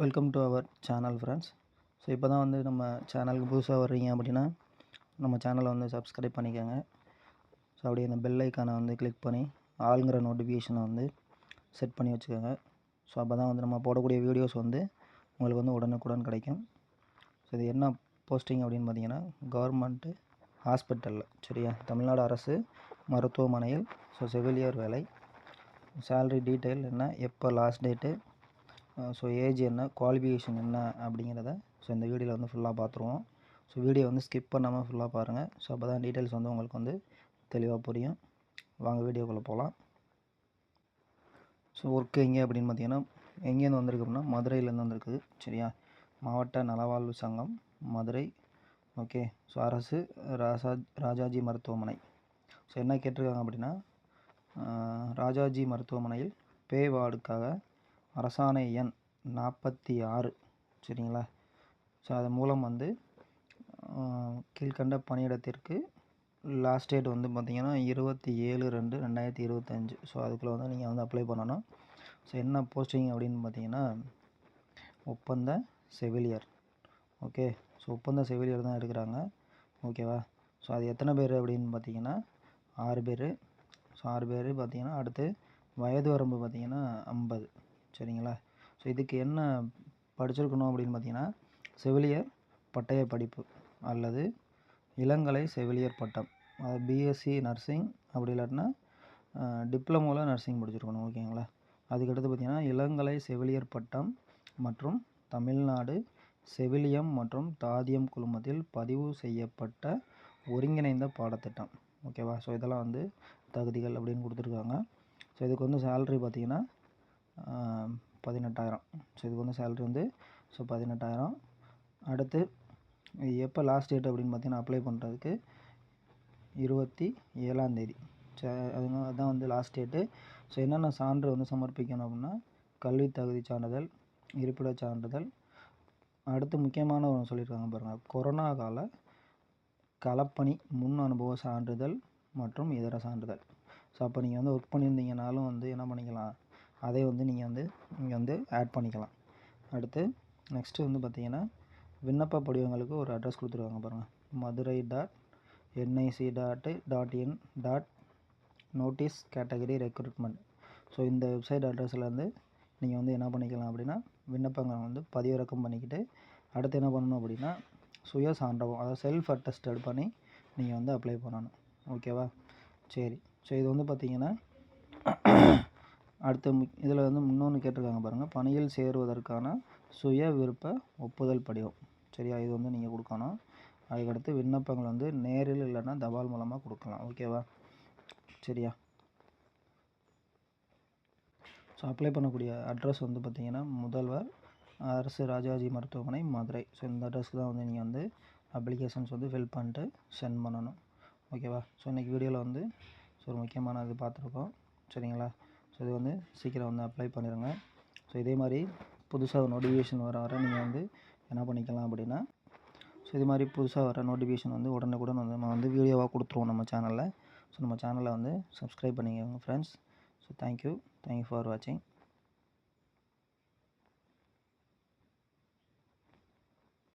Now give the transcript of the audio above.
Welcome to our channel friends so இப்போ தான் வந்து நம்ம சேனலுக்கு புதுசாக வர்றீங்க அப்படின்னா நம்ம சேனலை வந்து சப்ஸ்கிரைப் பண்ணிக்கோங்க. ஸோ அப்படியே இந்த பெல் ஐக்கானை வந்து கிளிக் பண்ணி ஆளுங்கிற நோட்டிஃபிகேஷனை வந்து செட் பண்ணி வச்சுக்கோங்க. ஸோ அப்போ தான் வந்து நம்ம போடக்கூடிய வீடியோஸ் வந்து உங்களுக்கு வந்து உடனுக்குடன் கிடைக்கும். ஸோ இது என்ன போஸ்டிங் அப்படின்னு பார்த்தீங்கன்னா கவர்மெண்ட்டு ஹாஸ்பிட்டலில் சரியா? தமிழ்நாடு அரசு மருத்துவமனையில் ஸோ செவிலியர் வேலை. சேலரி டீட்டெயில் என்ன? எப்போ லாஸ்ட் டேட்டு ஸோ ஏஜ் என்ன குவாலிஃபிகேஷன் என்ன அப்படிங்கிறத ஸோ இந்த வீடியோவில் வந்து ஃபுல்லாக பார்த்துருவோம். ஸோ வீடியோ வந்து ஸ்கிப் பண்ணாமல் ஃபுல்லாக பாருங்கள் ஸோ அப்போ தான் டீட்டெயில்ஸ் வந்து உங்களுக்கு வந்து தெளிவாக புரியும். வாங்க வீடியோக்குள்ளே போகலாம் ஸோ ஒர்க்கு எங்கே அப்படின்னு பார்த்தீங்கன்னா எங்கேருந்து வந்திருக்கு அப்படின்னா மதுரையிலேருந்து வந்திருக்கு சரியா? மாவட்ட நலவாழ்வு சங்கம் மதுரை. ஓகே ஸோ அரசு ராசா ராஜாஜி மருத்துவமனை. ஸோ என்ன கேட்டிருக்காங்க அப்படின்னா ராஜாஜி மருத்துவமனையில் பே வார்டுக்காக அரசாணை எண் நாற்பத்தி ஆறு. சரிங்களா? ஸோ அதன் மூலம் வந்து கீழ்கண்ட கீழ்க்கண்ட பணியிடத்திற்கு லாஸ்ட் டேட் வந்து பார்த்திங்கன்னா இருபத்தி ஏழு ரெண்டு ரெண்டாயிரத்தி இருபத்தஞ்சு. ஸோ அதுக்குள்ளே வந்து நீங்கள் வந்து அப்ளை பண்ணணும். ஸோ என்ன போஸ்டிங் அப்படின்னு பார்த்தீங்கன்னா ஒப்பந்த செவிலியர். ஓகே ஸோ ஒப்பந்த செவிலியர் தான் எடுக்கிறாங்க. ஓகேவா ஸோ அது எத்தனை பேர் அப்படின்னு பார்த்தீங்கன்னா ஆறு பேர். ஸோ ஆறு பேர் பார்த்தீங்கன்னா அடுத்து வயது வரம்பு பார்த்தீங்கன்னா ஐம்பது. சரிங்களா? ஸோ இதுக்கு என்ன படிச்சிருக்கணும் அப்படின்னு பார்த்தீங்கன்னா செவிலியர் பட்டய படிப்பு அல்லது இளங்கலை செவிலியர் பட்டம். அதாவது பிஎஸ்சி நர்சிங் அப்படி இல்லாட்டினா டிப்ளமோவில் நர்சிங் படிச்சிருக்கணும் ஓகேங்களா? அதுக்கடுத்து பார்த்தீங்கன்னா இளங்கலை செவிலியர் பட்டம் மற்றும் தமிழ்நாடு செவிலியம் மற்றும் தாதியம் குழுமத்தில் பதிவு செய்யப்பட்ட ஒருங்கிணைந்த பாடத்திட்டம். ஓகேவா? ஸோ இதெல்லாம் வந்து தகுதிகள் அப்படின்னு கொடுத்துருக்காங்க. ஸோ இதுக்கு வந்து சேல்ரி பார்த்தீங்கன்னா பதினெட்டாயிரம். ஸோ இதுக்கு வந்து சேல்ரி வந்து ஸோ பதினெட்டாயிரம். அடுத்து எப்போ லாஸ்ட் டேட் அப்படின்னு பார்த்தீங்கன்னா அப்ளை பண்ணுறதுக்கு இருபத்தி ஏழாந்தேதி அதுங்க அதுதான் வந்து லாஸ்ட் டேட்டு ஸோ என்னென்ன சான்று வந்து சமர்ப்பிக்கணும் அப்படின்னா கல்வி தகுதி சான்றிதழ் இருப்பிடச் சான்றிதழ். அடுத்து முக்கியமான ஒன்று சொல்லியிருக்காங்க பாருங்கள் கொரோனா கால களப்பணி முன் அனுபவ சான்றிதழ் மற்றும் இதர சான்றிதழ். ஸோ அப்போ நீங்கள் வந்து ஒர்க் பண்ணியிருந்தீங்கனாலும் வந்து என்ன பண்ணிக்கலாம்? அதை வந்து நீங்கள் வந்து இங்கே வந்து ஆட் பண்ணிக்கலாம். அடுத்து நெக்ஸ்ட்டு வந்து பார்த்தீங்கன்னா விண்ணப்ப படிவங்களுக்கு ஒரு அட்ரஸ் கொடுத்துருவாங்க பாருங்கள் Madurai dot NIC dot dot in dot notice category recruitment so இந்த வெப்சைட் அட்ரஸில் வந்து நீங்கள் வந்து என்ன பண்ணிக்கலாம் அப்படின்னா விண்ணப்பங்களை வந்து பதிவிறக்கம் பண்ணிக்கிட்டு அடுத்து என்ன பண்ணணும் அப்படின்னா சுய சான்றவம் அதாவது செல்ஃப் அட்டஸ்டட் பண்ணி நீங்கள் வந்து அப்ளை பண்ணணும். ஓகேவா சரி. ஸோ இது வந்து பார்த்தீங்கன்னா அடுத்த இதில் வந்து இன்னொன்று கேட்டிருக்காங்க பாருங்கள் பணியில் சேருவதற்கான சுய விருப்ப ஒப்புதல் படிவம். சரியா? இது வந்து நீங்கள் கொடுக்கணும். அதுக்கடுத்து விண்ணப்பங்கள் வந்து நேரில் இல்லைன்னா தபால் மூலமாக கொடுக்கலாம். ஓகேவா சரியா? ஸோ அப்ளை பண்ணக்கூடிய அட்ரஸ் வந்து பார்த்திங்கன்னா முதல்வர் அரசு ராஜாஜி மருத்துவமனை மதுரை. ஸோ இந்த அட்ரஸ்க்கு தான் வந்து நீங்கள் வந்து அப்ளிகேஷன்ஸ் வந்து ஃபில் பண்ணிட்டு சென்ட் பண்ணணும். ஓகேவா ஸோ இன்றைக்கி வீடியோவில் வந்து ஸோ ஒரு முக்கியமான இது பார்த்துருக்கோம். சரிங்களா? ஸோ இது வந்து சீக்கிரம் வந்து அப்ளை பண்ணிடுங்க ஸோ இதே மாதிரி புதுசாக நோட்டிஃபிகேஷன் வர வர நீங்கள் வந்து என்ன பண்ணிக்கலாம் அப்படின்னா ஸோ இது மாதிரி புதுசாக வர நோட்டிஃபிகேஷன் வந்து உடனுக்குடன் வந்து நம்ம வந்து வீடியோவாக கொடுத்துருவோம் நம்ம சேனலில் ஸோ நம்ம சேனலை வந்து சப்ஸ்கிரைப் பண்ணிக்கோங்க friends so thank you thank you for வாட்சிங்